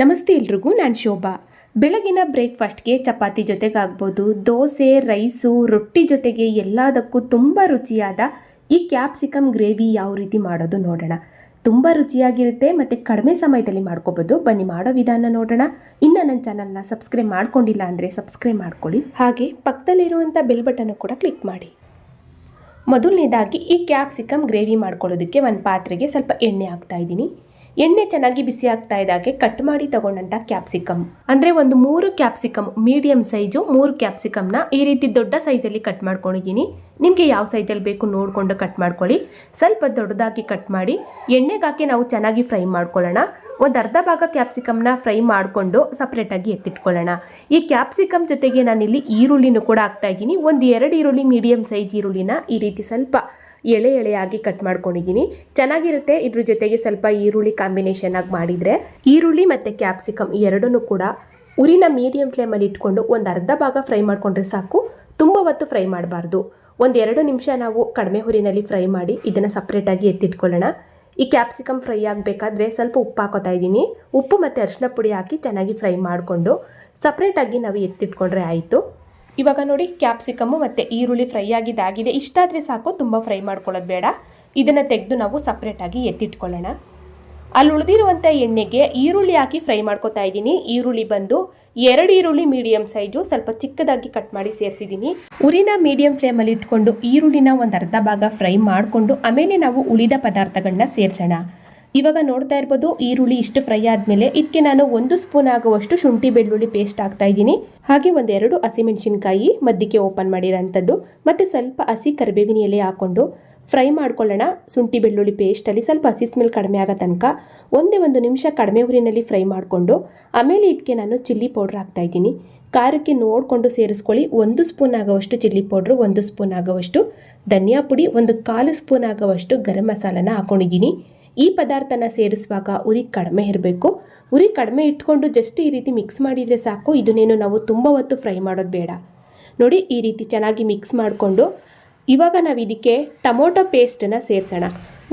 ನಮಸ್ತೆ ಎಲ್ರಿಗೂ, ನಾನು ಶೋಭಾ. ಬೆಳಗಿನ ಬ್ರೇಕ್ಫಾಸ್ಟ್ಗೆ ಚಪಾತಿ ಜೊತೆಗಾಗ್ಬೋದು, ದೋಸೆ, ರೈಸು, ರೊಟ್ಟಿ ಜೊತೆಗೆ ಎಲ್ಲದಕ್ಕೂ ತುಂಬ ರುಚಿಯಾದ ಈ ಕ್ಯಾಪ್ಸಿಕಮ್ ಗ್ರೇವಿ ಯಾವ ರೀತಿ ಮಾಡೋದು ನೋಡೋಣ. ತುಂಬ ರುಚಿಯಾಗಿರುತ್ತೆ ಮತ್ತು ಕಡಿಮೆ ಸಮಯದಲ್ಲಿ ಮಾಡ್ಕೋಬೋದು. ಬನ್ನಿ ಮಾಡೋ ವಿಧಾನ ನೋಡೋಣ. ಇನ್ನು ನನ್ನ ಚಾನಲ್ನ ಸಬ್ಸ್ಕ್ರೈಬ್ ಮಾಡ್ಕೊಂಡಿಲ್ಲ ಅಂದರೆ ಸಬ್ಸ್ಕ್ರೈಬ್ ಮಾಡ್ಕೊಳ್ಳಿ. ಹಾಗೆ ಪಕ್ಕದಲ್ಲಿರುವಂಥ ಬೆಲ್ ಬಟನ್ನು ಕೂಡ ಕ್ಲಿಕ್ ಮಾಡಿ. ಮೊದಲನೇದಾಗಿ ಈ ಕ್ಯಾಪ್ಸಿಕಮ್ ಗ್ರೇವಿ ಮಾಡ್ಕೊಳ್ಳೋದಕ್ಕೆ ಒಂದು ಪಾತ್ರೆಗೆ ಸ್ವಲ್ಪ ಎಣ್ಣೆ ಹಾಕ್ತಾ ಇದ್ದೀನಿ. ಎಣ್ಣೆ ಚೆನ್ನಾಗಿ ಬಿಸಿ ಆಗ್ತಾ ಇದ್ದಾಗೆ ಕಟ್ ಮಾಡಿ ತಗೊಂಡಂತ ಕ್ಯಾಪ್ಸಿಕಮ್ ಅಂದ್ರೆ ಒಂದು ಮೂರು ಕ್ಯಾಪ್ಸಿಕಮ್ ಮೀಡಿಯಂ ಸೈಜು ಮೂರು ಕ್ಯಾಪ್ಸಿಕಮ್ನ ಈ ರೀತಿ ದೊಡ್ಡ ಸೈಜಲ್ಲಿ ಕಟ್ ಮಾಡ್ಕೊಂಡಿದ್ದೀನಿ. ನಿಮಗೆ ಯಾವ ಸೈಜಲ್ಲಿ ಬೇಕು ನೋಡಿಕೊಂಡು ಕಟ್ ಮಾಡ್ಕೊಳ್ಳಿ. ಸ್ವಲ್ಪ ದೊಡ್ಡದಾಗಿ ಕಟ್ ಮಾಡಿ, ಎಣ್ಣೆಗಾಕಿ ನಾವು ಚೆನ್ನಾಗಿ ಫ್ರೈ ಮಾಡ್ಕೊಳ್ಳೋಣ. ಒಂದು ಅರ್ಧ ಭಾಗ ಕ್ಯಾಪ್ಸಿಕಮ್ನ ಫ್ರೈ ಮಾಡಿಕೊಂಡು ಸಪ್ರೇಟಾಗಿ ಎತ್ತಿಟ್ಕೊಳ್ಳೋಣ. ಈ ಕ್ಯಾಪ್ಸಿಕಮ್ ಜೊತೆಗೆ ನಾನಿಲ್ಲಿ ಈರುಳ್ಳಿನೂ ಕೂಡ ಹಾಕ್ತಾ ಇದ್ದೀನಿ. ಒಂದು ಎರಡು ಈರುಳ್ಳಿ ಮೀಡಿಯಂ ಸೈಜ್ ಈರುಳ್ಳಿನ ಈ ರೀತಿ ಸ್ವಲ್ಪ ಎಳೆ ಎಳೆಯಾಗಿ ಕಟ್ ಮಾಡ್ಕೊಂಡಿದ್ದೀನಿ. ಚೆನ್ನಾಗಿರುತ್ತೆ. ಇದ್ರ ಜೊತೆಗೆ ಸ್ವಲ್ಪ ಈರುಳ್ಳಿ ಕಾಂಬಿನೇಷನ್ ಆಗಿ ಮಾಡಿದರೆ ಈರುಳ್ಳಿ ಮತ್ತು ಕ್ಯಾಪ್ಸಿಕಮ್ ಎರಡನ್ನೂ ಕೂಡ ಉರಿನ ಮೀಡಿಯಂ ಫ್ಲೇಮಲ್ಲಿ ಇಟ್ಕೊಂಡು ಒಂದು ಅರ್ಧ ಭಾಗ ಫ್ರೈ ಮಾಡಿಕೊಂಡ್ರೆ ಸಾಕು. ತುಂಬ ಹೊತ್ತು ಫ್ರೈ ಮಾಡಬಾರ್ದು. ಒಂದು ಎರಡು ನಿಮಿಷ ನಾವು ಕಡಿಮೆ ಹುರಿನಲ್ಲಿ ಫ್ರೈ ಮಾಡಿ ಇದನ್ನು ಸಪ್ರೇಟಾಗಿ ಎತ್ತಿಟ್ಕೊಳ್ಳೋಣ. ಈ ಕ್ಯಾಪ್ಸಿಕಮ್ ಫ್ರೈ ಆಗಬೇಕಾದ್ರೆ ಸ್ವಲ್ಪ ಉಪ್ಪು ಹಾಕೋತಾ ಇದ್ದೀನಿ. ಉಪ್ಪು ಮತ್ತು ಅರಿಶಿನ ಪುಡಿ ಹಾಕಿ ಚೆನ್ನಾಗಿ ಫ್ರೈ ಮಾಡಿಕೊಂಡು ಸಪ್ರೇಟಾಗಿ ನಾವು ಎತ್ತಿಟ್ಕೊಂಡ್ರೆ ಆಯಿತು. ಇವಾಗ ನೋಡಿ ಕ್ಯಾಪ್ಸಿಕಮ್ಮು ಮತ್ತು ಈರುಳ್ಳಿ ಫ್ರೈ ಆಗಿದ್ದಾಗಿದೆ ಇಷ್ಟಾದರೆ ಸಾಕು, ತುಂಬ ಫ್ರೈ ಮಾಡ್ಕೊಳ್ಳೋದು ಬೇಡ. ಇದನ್ನು ತೆಗೆದು ನಾವು ಸಪ್ರೇಟಾಗಿ ಎತ್ತಿಟ್ಕೊಳ್ಳೋಣ. ಅಲ್ಲಿ ಉಳಿದಿರುವಂಥ ಎಣ್ಣೆಗೆ ಈರುಳ್ಳಿ ಹಾಕಿ ಫ್ರೈ ಮಾಡ್ಕೊತಾ ಇದ್ದೀನಿ. ಈರುಳ್ಳಿ ಬಂದು ಎರಡು ಈರುಳ್ಳಿ ಮೀಡಿಯಂ ಸೈಜು ಸ್ವಲ್ಪ ಚಿಕ್ಕದಾಗಿ ಕಟ್ ಮಾಡಿ ಸೇರಿಸಿದ್ದೀನಿ. ಉರಿನ ಮೀಡಿಯಂ ಫ್ಲೇಮಲ್ಲಿ ಇಟ್ಕೊಂಡು ಈರುಳ್ಳಿನ ಒಂದು ಅರ್ಧ ಭಾಗ ಫ್ರೈ ಮಾಡಿಕೊಂಡು ಆಮೇಲೆ ನಾವು ಉಳಿದ ಪದಾರ್ಥಗಳನ್ನ ಸೇರಿಸೋಣ. ಇವಾಗ ನೋಡ್ತಾ ಇರ್ಬೋದು, ಈರುಳ್ಳಿ ಇಷ್ಟು ಫ್ರೈ ಆದಮೇಲೆ ಇದಕ್ಕೆ ನಾನು ಒಂದು ಸ್ಪೂನ್ ಆಗುವಷ್ಟು ಶುಂಠಿ, ಬೆಳ್ಳುಳ್ಳಿ ಪೇಸ್ಟ್ ಹಾಕ್ತಾ ಇದ್ದೀನಿ. ಹಾಗೆ ಒಂದೆರಡು ಹಸಿಮೆಣಸಿನ್ಕಾಯಿ ಮದ್ದಿಗೆ ಓಪನ್ ಮಾಡಿರೋಂಥದ್ದು. ಮತ್ತು ಸ್ವಲ್ಪ ಹಸಿ ಕರಿಬೇವಿನ ಎಲೆ ಹಾಕ್ಕೊಂಡು ಫ್ರೈ ಮಾಡ್ಕೊಳ್ಳೋಣ. ಶುಂಠಿ, ಬೆಳ್ಳುಳ್ಳಿ ಪೇಸ್ಟಲ್ಲಿ ಸ್ವಲ್ಪ ಹಸಿ ಸ್ಮೆಲ್ ಕಡಿಮೆ ಆಗೋ ತನಕ ಒಂದೇ ಒಂದು ನಿಮಿಷ ಕಡಿಮೆ ಹುರಿನಲ್ಲಿ ಫ್ರೈ ಮಾಡಿಕೊಂಡು, ಆಮೇಲೆ ಇದಕ್ಕೆ ನಾನು ಚಿಲ್ಲಿ ಪೌಡ್ರ್ ಹಾಕ್ತಾ ಇದ್ದೀನಿ. ಖಾರಕ್ಕೆ ನೋಡಿಕೊಂಡು ಸೇರಿಸ್ಕೊಳ್ಳಿ. ಒಂದು ಸ್ಪೂನ್ ಆಗೋವಷ್ಟು ಚಿಲ್ಲಿ ಪೌಡ್ರು ಒಂದು ಸ್ಪೂನ್ ಆಗೋವಷ್ಟು ಧನಿಯಾ ಪುಡಿ, ಒಂದು ಕಾಲು ಸ್ಪೂನ್ ಆಗೋವಷ್ಟು ಗರಂ ಮಸಾಲನ ಹಾಕ್ಕೊಂಡಿದ್ದೀನಿ ಈ ಪದಾರ್ಥನ ಸೇರಿಸುವಾಗ ಉರಿ ಕಡಿಮೆ ಇರಬೇಕು. ಉರಿ ಕಡಿಮೆ ಇಟ್ಕೊಂಡು ಜಸ್ಟ್ ಈ ರೀತಿ ಮಿಕ್ಸ್ ಮಾಡಿದರೆ ಸಾಕು. ಇದನ್ನೇನು ನಾವು ತುಂಬ ಹೊತ್ತು ಫ್ರೈ ಮಾಡೋದು ಬೇಡ. ನೋಡಿ, ಈ ರೀತಿ ಚೆನ್ನಾಗಿ ಮಿಕ್ಸ್ ಮಾಡಿಕೊಂಡು ಇವಾಗ ನಾವು ಇದಕ್ಕೆ ಟೊಮೊಟೊ ಪೇಸ್ಟನ್ನು ಸೇರಿಸೋಣ.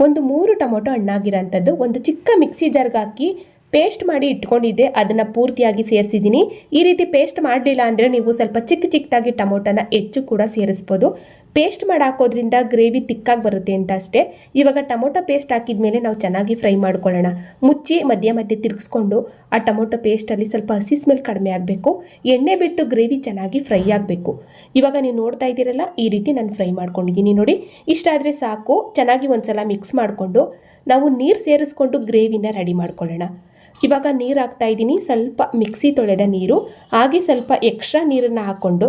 ಒಂದು ಮೂರು ಟೊಮೊಟೊ ಹಣ್ಣಾಗಿರೋಂಥದ್ದು ಒಂದು ಚಿಕ್ಕ ಮಿಕ್ಸಿ ಜಾರ್ಗೆ ಹಾಕಿ ಪೇಸ್ಟ್ ಮಾಡಿ ಇಟ್ಕೊಂಡಿದ್ದೆ. ಅದನ್ನು ಪೂರ್ತಿಯಾಗಿ ಸೇರಿಸಿದ್ದೀನಿ. ಈ ರೀತಿ ಪೇಸ್ಟ್ ಮಾಡಲಿಲ್ಲ ಅಂದರೆ ನೀವು ಸ್ವಲ್ಪ ಚಿಕ್ಕ ಚಿಕ್ಕದಾಗಿ ಟೊಮೊಟೊನ ಹೆಚ್ಚು ಕೂಡ ಸೇರಿಸ್ಬೋದು. ಪೇಸ್ಟ್ ಮಾಡಿ ಹಾಕೋದ್ರಿಂದ ಗ್ರೇವಿ ತಿಕ್ಕಾಗಿ ಬರುತ್ತೆ ಅಂತ ಅಷ್ಟೇ. ಇವಾಗ ಟೊಮೊಟೊ ಪೇಸ್ಟ್ ಹಾಕಿದ ಮೇಲೆ ನಾವು ಚೆನ್ನಾಗಿ ಫ್ರೈ ಮಾಡ್ಕೊಳ್ಳೋಣ. ಮುಚ್ಚಿ ಮಧ್ಯ ಮಧ್ಯೆ ತಿರುಗಿಸ್ಕೊಂಡು ಆ ಟೊಮೊಟೊ ಪೇಸ್ಟಲ್ಲಿ ಸ್ವಲ್ಪ ಹಸಿ ಸ್ಮೆಲ್ ಕಡಿಮೆ ಆಗಬೇಕು. ಎಣ್ಣೆ ಬಿಟ್ಟು ಗ್ರೇವಿ ಚೆನ್ನಾಗಿ ಫ್ರೈ ಆಗಬೇಕು. ಇವಾಗ ನೀವು ನೋಡ್ತಾ ಇದ್ದೀರಲ್ಲ, ಈ ರೀತಿ ನಾನು ಫ್ರೈ ಮಾಡ್ಕೊಂಡಿದ್ದೀನಿ ನೋಡಿ. ಇಷ್ಟಾದರೆ ಸಾಕು, ಚೆನ್ನಾಗಿ ಒಂದ್ಸಲ ಮಿಕ್ಸ್ ಮಾಡಿಕೊಂಡು ನಾವು ನೀರು ಸೇರಿಸ್ಕೊಂಡು ಗ್ರೇವಿನ ರೆಡಿ ಮಾಡ್ಕೊಳ್ಳೋಣ. ಇವಾಗ ನೀರು ಹಾಕ್ತಾ ಇದ್ದೀನಿ. ಸ್ವಲ್ಪ ಮಿಕ್ಸಿ ತೊಳೆದ ನೀರು, ಹಾಗೆ ಸ್ವಲ್ಪ ಎಕ್ಸ್ಟ್ರಾ ನೀರನ್ನು ಹಾಕ್ಕೊಂಡು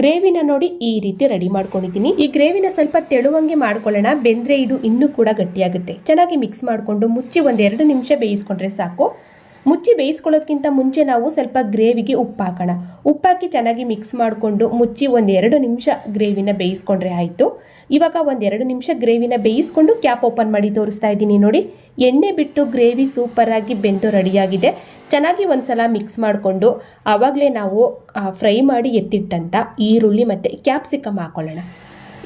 ಗ್ರೇವಿನ ನೋಡಿ ಈ ರೀತಿ ರೆಡಿ ಮಾಡ್ಕೊಂಡಿದ್ದೀನಿ. ಈ ಗ್ರೇವಿನ ಸ್ವಲ್ಪ ತೆಳುವಂಗೆ ಮಾಡ್ಕೊಳ್ಳೋಣ. ಬೆಂದರೆ ಇದು ಇನ್ನೂ ಕೂಡ ಗಟ್ಟಿಯಾಗುತ್ತೆ. ಚೆನ್ನಾಗಿ ಮಿಕ್ಸ್ ಮಾಡಿಕೊಂಡು ಮುಚ್ಚಿ ಒಂದೆರಡು ನಿಮಿಷ ಬೇಯಿಸ್ಕೊಂಡ್ರೆ ಸಾಕು. ಮುಚ್ಚಿ ಬೇಯಿಸ್ಕೊಳ್ಳೋದಕ್ಕಿಂತ ಮುಂಚೆ ನಾವು ಸ್ವಲ್ಪ ಗ್ರೇವಿಗೆ ಉಪ್ಪು ಹಾಕೋಣ ಉಪ್ಪಾಕಿ ಚೆನ್ನಾಗಿ ಮಿಕ್ಸ್ ಮಾಡಿಕೊಂಡು ಮುಚ್ಚಿ ಒಂದೆರಡು ನಿಮಿಷ ಗ್ರೇವಿನ ಬೇಯಿಸ್ಕೊಂಡ್ರೆ ಆಯಿತು. ಇವಾಗ ಒಂದೆರಡು ನಿಮಿಷ ಗ್ರೇವಿನ ಬೇಯಿಸ್ಕೊಂಡು ಕ್ಯಾಪ್ ಓಪನ್ ಮಾಡಿ ತೋರಿಸ್ತಾ ಇದ್ದೀನಿ ನೋಡಿ. ಎಣ್ಣೆ ಬಿಟ್ಟು ಗ್ರೇವಿ ಸೂಪರಾಗಿ ಬೆಂದು ರೆಡಿಯಾಗಿದೆ. ಚೆನ್ನಾಗಿ ಒಂದ್ಸಲ ಮಿಕ್ಸ್ ಮಾಡಿಕೊಂಡು ಆವಾಗಲೇ ನಾವು ಫ್ರೈ ಮಾಡಿ ಎತ್ತಿಟ್ಟಂಥ ಈರುಳ್ಳಿ ಮತ್ತು ಕ್ಯಾಪ್ಸಿಕಮ್ ಹಾಕ್ಕೊಳ್ಳೋಣ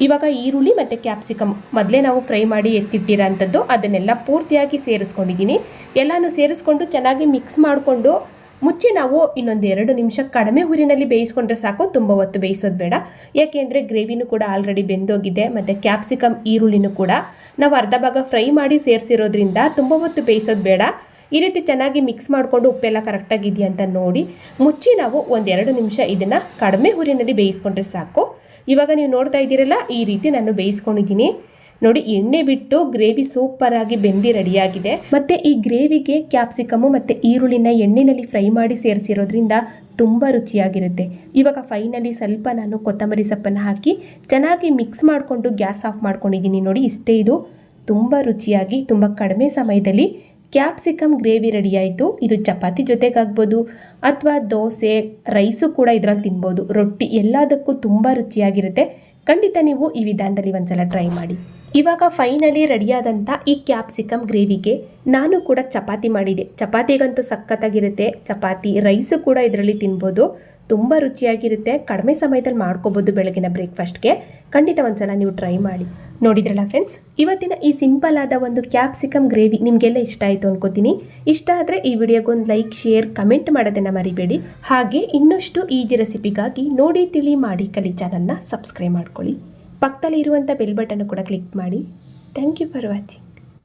ಇವಾಗ ಈರುಳ್ಳಿ ಮತ್ತು ಕ್ಯಾಪ್ಸಿಕಮ್ ಮೊದಲೇ ನಾವು ಫ್ರೈ ಮಾಡಿ ಎತ್ತಿಟ್ಟಿರೋಂಥದ್ದು, ಅದನ್ನೆಲ್ಲ ಪೂರ್ತಿಯಾಗಿ ಸೇರಿಸ್ಕೊಂಡಿದ್ದೀನಿ. ಎಲ್ಲನೂ ಸೇರಿಸ್ಕೊಂಡು ಚೆನ್ನಾಗಿ ಮಿಕ್ಸ್ ಮಾಡಿಕೊಂಡು, ಮುಚ್ಚಿ ನಾವು ಇನ್ನೊಂದು ಎರಡು ನಿಮಿಷ ಕಡಿಮೆ ಹುರಿನಲ್ಲಿ ಬೇಯಿಸ್ಕೊಂಡ್ರೆ ಸಾಕು, ತುಂಬ ಹೊತ್ತು ಬೇಯಿಸೋದು ಬೇಡ. ಯಾಕೆಂದರೆ ಗ್ರೇವಿನೂ ಕೂಡ ಆಲ್ರೆಡಿ ಬೆಂದೋಗಿದೆ, ಮತ್ತು ಕ್ಯಾಪ್ಸಿಕಮ್ ಈರುಳ್ಳಿನೂ ಕೂಡ. ನಾವು ಅರ್ಧ ಭಾಗ ಫ್ರೈ ಮಾಡಿ ಸೇರಿಸಿರೋದ್ರಿಂದ ತುಂಬ ಹೊತ್ತು ಬೇಯಿಸೋದು ಬೇಡ. ಈ ರೀತಿ ಚೆನ್ನಾಗಿ ಮಿಕ್ಸ್ ಮಾಡಿಕೊಂಡು ಉಪ್ಪೆಲ್ಲ ಕರೆಕ್ಟಾಗಿದೆಯಾ ಅಂತ ನೋಡಿ, ಮುಚ್ಚಿ ನಾವು ಒಂದೆರಡು ನಿಮಿಷ ಇದನ್ನು ಕಡಿಮೆ ಹುರಿನಲ್ಲಿ ಬೇಯಿಸ್ಕೊಂಡ್ರೆ ಸಾಕು. ಇವಾಗ ನೀವು ನೋಡ್ತಾ ಇದ್ದೀರಲ್ಲ, ಈ ರೀತಿ ನಾನು ಬೇಯಿಸ್ಕೊಂಡಿದ್ದೀನಿ. ನೋಡಿ, ಎಣ್ಣೆ ಬಿಟ್ಟು ಗ್ರೇವಿ ಸೂಪರಾಗಿ ಬೆಂದಿ ರೆಡಿಯಾಗಿದೆ. ಮತ್ತು ಈ ಗ್ರೇವಿಗೆ ಕ್ಯಾಪ್ಸಿಕಮು ಮತ್ತು ಈರುಳ್ಳಿನ ಎಣ್ಣೆಯಲ್ಲಿ ಫ್ರೈ ಮಾಡಿ ಸೇರಿಸಿರೋದ್ರಿಂದ ತುಂಬ ರುಚಿಯಾಗಿರುತ್ತೆ. ಇವಾಗ ಫೈನಲಿ ಸ್ವಲ್ಪ ನಾನು ಕೊತ್ತಂಬರಿ ಸೊಪ್ಪನ್ನು ಹಾಕಿ ಚೆನ್ನಾಗಿ ಮಿಕ್ಸ್ ಮಾಡಿಕೊಂಡು ಗ್ಯಾಸ್ ಆಫ್ ಮಾಡ್ಕೊಂಡಿದ್ದೀನಿ ನೋಡಿ, ಇಷ್ಟೇ ಇದು. ತುಂಬ ರುಚಿಯಾಗಿ, ತುಂಬ ಕಡಿಮೆ ಸಮಯದಲ್ಲಿ ಕ್ಯಾಪ್ಸಿಕಮ್ ಗ್ರೇವಿ ರೆಡಿ ಆಯಿತು ಇದು ಚಪಾತಿ ಜೊತೆಗಾಗ್ಬೋದು ಅಥವಾ ದೋಸೆ, ರೈಸು ಕೂಡ ಇದರಲ್ಲಿ ತಿನ್ಬೋದು. ರೊಟ್ಟಿ ಎಲ್ಲದಕ್ಕೂ ತುಂಬ ರುಚಿಯಾಗಿರುತ್ತೆ. ಖಂಡಿತ ನೀವು ಈ ವಿಧಾನದಲ್ಲಿ ಒಂದ್ಸಲ ಟ್ರೈ ಮಾಡಿ. ಇವಾಗ ಫೈನಲಿ ರೆಡಿಯಾದಂಥ ಈ ಕ್ಯಾಪ್ಸಿಕಮ್ ಗ್ರೇವಿಗೆ ನಾನು ಕೂಡ ಚಪಾತಿ ಮಾಡಿದೆ. ಚಪಾತಿಗಂತೂ ಸಖತ್ತಾಗಿರುತ್ತೆ. ಚಪಾತಿ, ರೈಸು ಕೂಡ ಇದರಲ್ಲಿ ತಿನ್ಬೋದು. ತುಂಬ ರುಚಿಯಾಗಿರುತ್ತೆ. ಕಡಿಮೆ ಸಮಯದಲ್ಲಿ ಮಾಡ್ಕೋಬೋದು ಬೆಳಗಿನ ಬ್ರೇಕ್ಫಾಸ್ಟ್ಗೆ ಖಂಡಿತ ಒಂದ್ಸಲ ನೀವು ಟ್ರೈ ಮಾಡಿ. ನೋಡಿದ್ರಲ್ಲ ಫ್ರೆಂಡ್ಸ್ ಇವತ್ತಿನ ಈ ಸಿಂಪಲ್ ಆದ ಒಂದು ಕ್ಯಾಪ್ಸಿಕಮ್ ಗ್ರೇವಿ ನಿಮಗೆಲ್ಲ ಇಷ್ಟ ಆಯಿತು ಅನ್ಕೋತೀನಿ. ಇಷ್ಟ ಆದರೆ ಈ ವಿಡಿಯೋಗೊಂದು ಲೈಕ್ ಶೇರ್ ಕಮೆಂಟ್ ಮಾಡೋದನ್ನು ಮರಿಬೇಡಿ. ಹಾಗೆ ಇನ್ನಷ್ಟು ಈಜಿ ರೆಸಿಪಿಗಾಗಿ ನೋಡಿ, ತಿಳಿ, ಮಾಡಿ ಕಲಿ ಚಾನಲ್ನ ಸಬ್ಸ್ಕ್ರೈಬ್ ಮಾಡ್ಕೊಳ್ಳಿ. ಪಕ್ಕದಲ್ಲಿ ಇರುವಂಥ ಬೆಲ್ ಬಟನ್ ಕೂಡ ಕ್ಲಿಕ್ ಮಾಡಿ. Thank you for watching